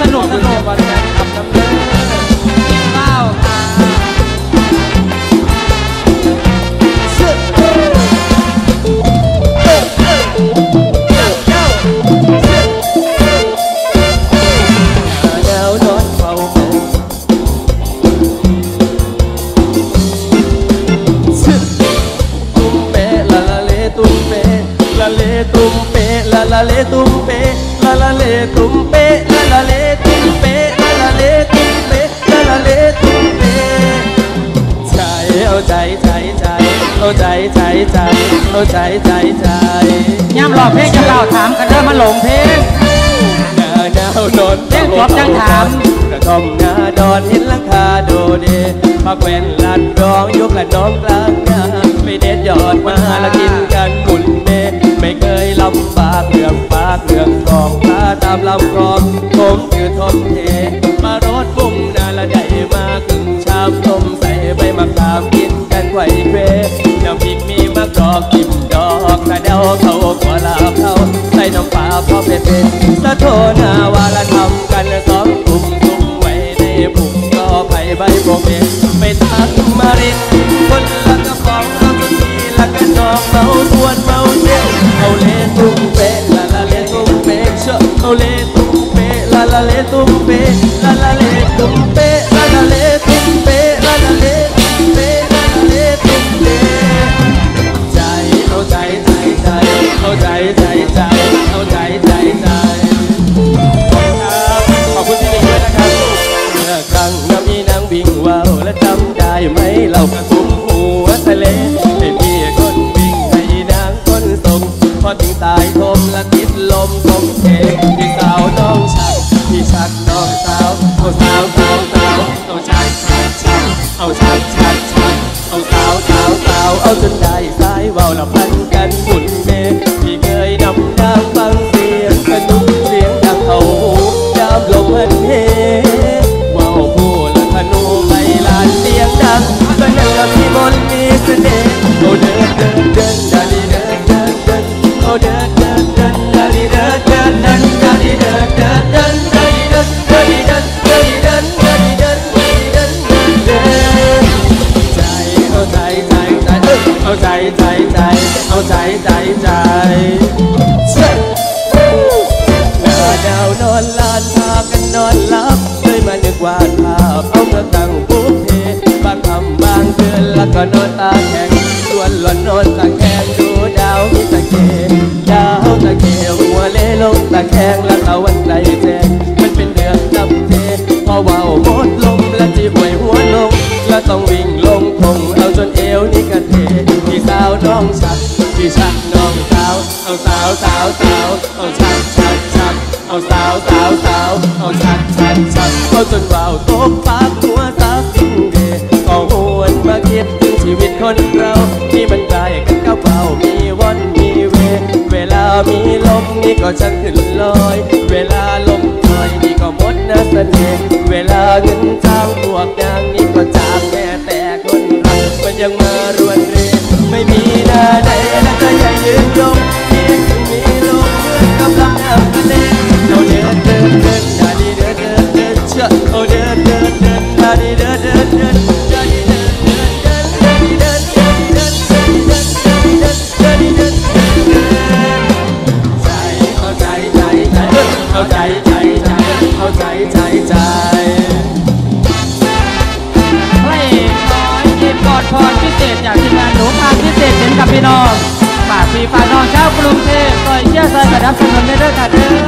สนุกสนุกวันแฟนคลับน้ำเด้อเก้าค่ะหนาวนอนเฝ้าเฝ้าตุ้มเปะลาลาเลตุ้มเปะลาเลตุ้มเปะลาลาเลตุ้มเปะลาลาเลตุ้มเปะ ใจใจใจเอาใจใจใจย่ำหลอกเพลงจะเล่าถามกันเริ่มมาหลงเพลงหน้าหนาวนอนเล่นจบจังถามกระท่อมหน้าดอนเห็นหลังคาโดเดพักแว่นลัดร้องยกละน้องกลางนาไปเด็ดยอดมาละกินกันหมุนเมไม่เคยลำบากเรื่องปากเรื่องกองพาตามลำคลองผมคือทมเทมารถบุ่มนาละได้มาครึ่งชามต้มใส่ใบมะขามกินกันไขว้เกร อกกิมดอกกระเดาเขาหัวลาเขาใส่น้ำปลาพอเผ็ดๆสะโทนาวาละทำกันสองกลุ่มกลุ่มไว้ในผุ่มก็ไผ่ใบโบกเองไม่ทักมารินคนละกระป๋องเอาทุกทีละกันนองเมาทวนเมาเจ็บเอาเลตุ้มเป๊ะละละเลตุ้มเป๊ะเชอะเอาเลตุ้มเป๊ะละละเลตุ้มเป๊ะละละเลตุ้มเป๊ะ เอาใจใจใจเอาใจใจใจเชื่อหน้าดาวนอนลานพากันนอนหลับเลยมานึกว่าภาพเอาเมื่อตั้งปุ๊บเพบางคำบางเดือนแล้วก็นอนตาแข็งส่วนหล่อนนอนตาแข็งดูดาวตะเกดาวตะเกียหัวเล่ลงตะแคงแล้วตะวันไกลแจ้ ชักน้องสาวเอาสาวสาวสาวเอาชักชักชักเอาสาวสาวสาวเอาชักชักชักเอาจนว่าวตกปากหัวสาวสิ้นเดก็หวนมาคิดถึงชีวิตคนเราที่มันไกลกันกับเบามีวันมีเว เวลามีลมนี่ก็ช่างขึ้นลอย เวลาลมลอยนี่ก็หมดนะเสน่ห์เวลาเงินจ้างพวกนางนี่ก็จากแม่แต่คนรักมันยังมารวนเรไม่มีหน้าใด พี่น้องฝากพี่ฝากน้องชาวกรุงเทพซอยเชี่ยซอยกระดับสนุนได้ด้วยค่ะเด้อ